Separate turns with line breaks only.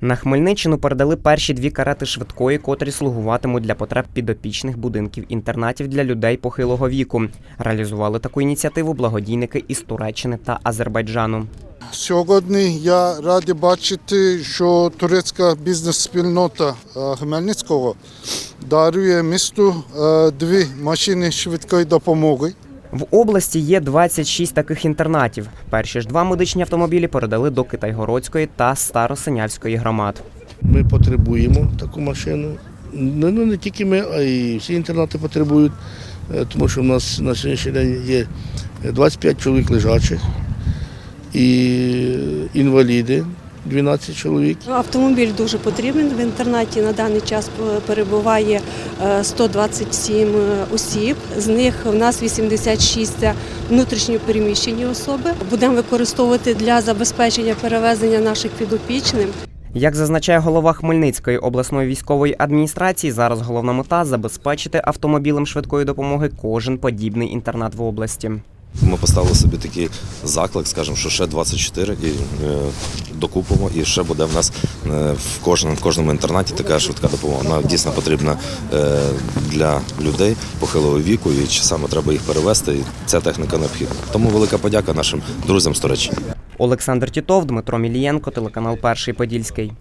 На Хмельниччину передали перші дві карети швидкої, котрі слугуватимуть для потреб підопічних будинків інтернатів для людей похилого віку. Реалізували таку ініціативу благодійники із Туреччини та Азербайджану.
Сьогодні я радий бачити, що турецька бізнес-спільнота е, Хмельницького дарує місту е, дві машини швидкої допомоги.
В області є 26 таких інтернатів. Перші ж два медичні автомобілі передали до Китайгородської та Старосинявської громад.
Ми потребуємо таку машину. Не, ну, не тільки ми, а й всі інтернати потребують, е, тому що в нас на сьогоднішній день є 25 чоловік лежачих і інваліди 12 чоловік.
Автомобіль дуже потрібен. В інтернаті на даний час е, перебуває е, 127 осіб. З них в нас 86 це внутрішньо переміщені особи. Будемо використовувати для забезпечення перевезення наших підопічних.
Як зазначає голова Хмельницької обласної військової адміністрації, зараз головна мета забезпечити автомобілем швидкої допомоги кожен подібний інтернат в області.
Ми поставили собі такий заклик, скажімо, що ще 24 і е, докупимо, і ще буде в нас е, в кожному, в кожному інтернаті така швидка допомога. Вона дійсно потрібна е, для людей похилого віку, і чи саме треба їх перевезти, і ця техніка необхідна. Тому велика подяка нашим друзям з Туреччини.
Олександр Тітов, Дмитро Мілієнко, телеканал Перший Подільський.